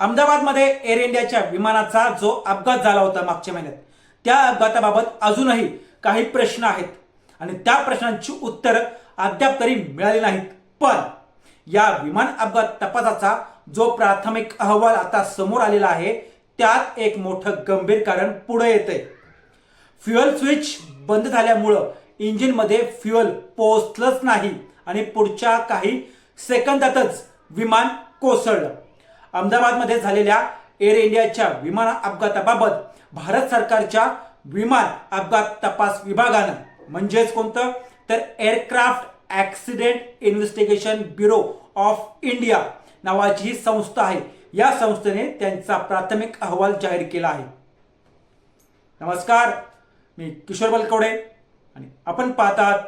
अहमदाबादमध्ये एअर इंडियाच्या विमानाचा जो अपघात झाला होता मागच्या महिन्यात त्या अपघाताबाबत अजूनही काही प्रश्न आहेत. आणि त्या प्रश्नांची उत्तर अद्याप तरी मिळाली नाहीत. पण या विमान अपघात तपासाचा जो प्राथमिक अहवाल आता समोर आलेला आहे त्यात एक मोठं गंभीर कारण पुढे येते फ्युअल स्विच बंद झाल्यामुळं इंजिनमध्ये फ्युअल पोहोचलंच नाही आणि पुढच्या काही सेकंदातच विमान कोसळलं. अहमदाबादमध्ये झालेल्या एअर इंडियाच्या विमान अपघाताबाबत भारत सरकारच्या विमान अपघात तपास विभागानं म्हणजेच कोणतं? तर aircraft accident investigation bureau of India नावाची ही संस्था आहे. या संस्थेने त्यांचा प्राथमिक अहवाल जाहीर केला आहे. नमस्कार मी किशोर बलकवडे आणि आपण पाहतात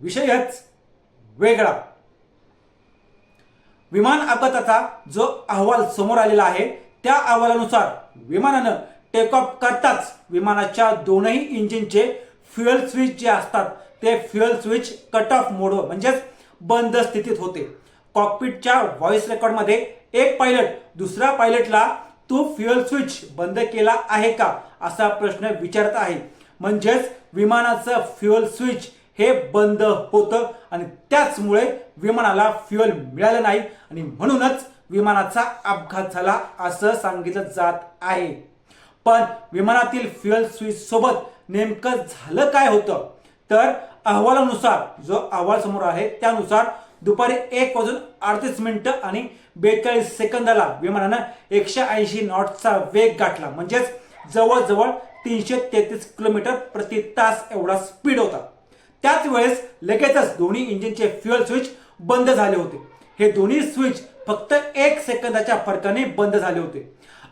विषयच वेगळा. विमान अपघाताचा जो अहवाल समोर आलेला आहे त्या अहवालानुसार विमानानं टेक ऑफ करताच विमानाच्या दोनही इंजिनचे फ्युएल स्विच जे असतात ते फ्युएल स्विच कट ऑफ मोडवर म्हणजेच बंद स्थितीत होते. कॉकपिटच्या व्हॉइस रेकॉर्डमध्ये एक पायलट दुसऱ्या पायलटला तू फ्युएल स्विच बंद केला आहे का असा प्रश्न विचारत आहे. म्हणजेच विमानाचं फ्युएल स्विच हे बंद होतं आणि त्याचमुळे विमानाला फ्युएल मिळालं नाही. आणि म्हणूनच विमानाचा अपघात झाला असं सांगितलं जात आहे. पण विमानातील फ्युएल स्विच सोबत नेमकं झालं काय होतं? तर अहवालानुसार जो अहवाल समोर आहे त्यानुसार दुपारी एक वाजून अडतीस मिनिटं आणि बेचाळीस सेकंदाला विमानानं एकशे ऐंशी नॉटचा वेग गाठला. म्हणजेच जवळजवळ तीनशे तेहतीस किलोमीटर प्रति तास एवढा स्पीड होता. त्याच वेळेस लगेचच दोन्ही इंजिनचे फ्युएल स्विच बंद झाले होते. हे दोन्ही स्विच फक्त एक सेकंदाच्या फरकाने बंद झाले होते.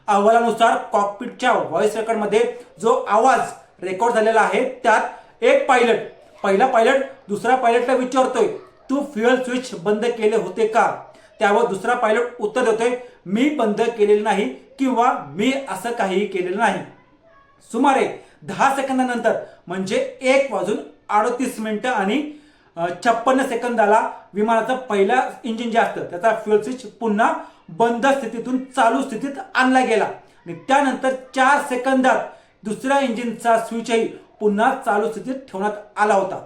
अहवालानुसार कॉकपिटच्या व्हॉइस रेकॉर्डमध्ये जो आवाज रेकॉर्ड झालेला आहे त्यात एक पायलट पहिला पायलट दुसरा पायलटला विचारतोय तू फ्युएल स्विच बंद केले होते का? त्यावर दुसरा पायलट उत्तर देतोय मी बंद केलेले नाही किंवा मी असं काहीही केलेलं नाही. सुमारे दहा सेकंदानंतर म्हणजे एक वाजून अडतीस मिनिटं आणि छप्पन्न सेकंदाला विमानाचं पहिला इंजिन जे असतं त्याचा फ्युअल स्विच पुन्हा बंद स्थितीतून चालू स्थितीत आणला गेला. आणि त्यानंतर चार सेकंदात दुसऱ्या इंजिनचा स्विचही पुन्हा चालू स्थितीत ठेवण्यात आला होता.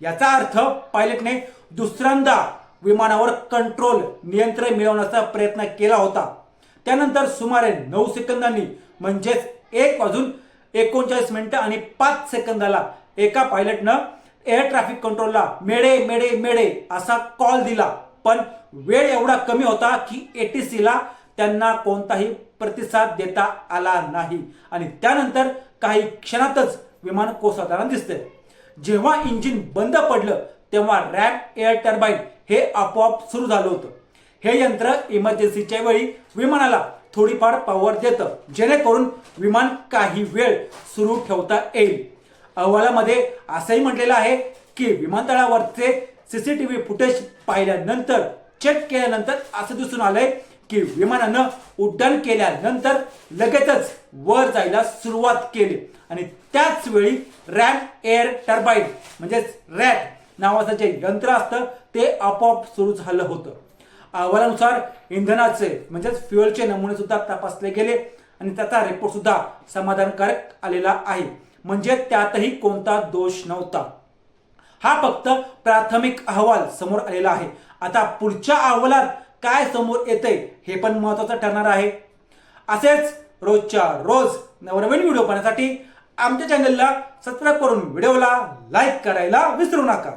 याचा अर्थ पायलटने दुसऱ्यांदा विमानावर कंट्रोल नियंत्रण मिळवण्याचा प्रयत्न केला होता. त्यानंतर सुमारे नऊ सेकंदांनी म्हणजेच एक वाजून एकोणचाळीस मिनिटं आणि पाच सेकंदाला एका पायलटनं एअर ट्रॅफिक कंट्रोलला मेडे मेडे मेडे असा कॉल दिला. पण वेळ एवढा कमी होता की एटीसीला त्यांना कोणताही प्रतिसाद देता आला नाही. आणि त्यानंतर काही क्षणातच विमान कोसळताना दिसते जेव्हा इंजिन बंद पडलं तेव्हा रॅप एअर टर्बाईन हे आपोआप सुरू झालं होतं. हे यंत्र इमर्जन्सीच्या वेळी विमानाला थोडीफार पॉवर देतं जेणेकरून विमान काही वेळ सुरू ठेवता येईल. अहवालामध्ये असंही म्हटलेलं आहे की विमानतळावरचे सीसीटीव्ही फुटेज पाहिल्यानंतर चेक केल्यानंतर असं दिसून आलंय की विमानानं उड्डाण केल्यानंतर लगेचच वर जायला सुरुवात केली. आणि त्याच वेळी रॅम एअर टर्बाईन म्हणजेच रॅट नावाचं जे यंत्र असतं ते आपोआप सुरू झालं होतं. अहवालानुसार इंधनाचे म्हणजेच फ्युएलचे नमुने सुद्धा तपासले गेले आणि त्याचा रिपोर्ट सुद्धा समाधानकारक आलेला आहे. म्हणजे त्यातही कोणता दोष नव्हता. हा फक्त प्राथमिक अहवाल समोर आलेला आहे. आता पुढच्या अहवालात काय समोर येते हे पण महत्वाचं ठरणार आहे. असेच रोजच्या रोज नवनवीन व्हिडिओ पाहण्यासाठी आमच्या चॅनलला सबस्क्राईब करून व्हिडिओला लाईक करायला विसरू नका.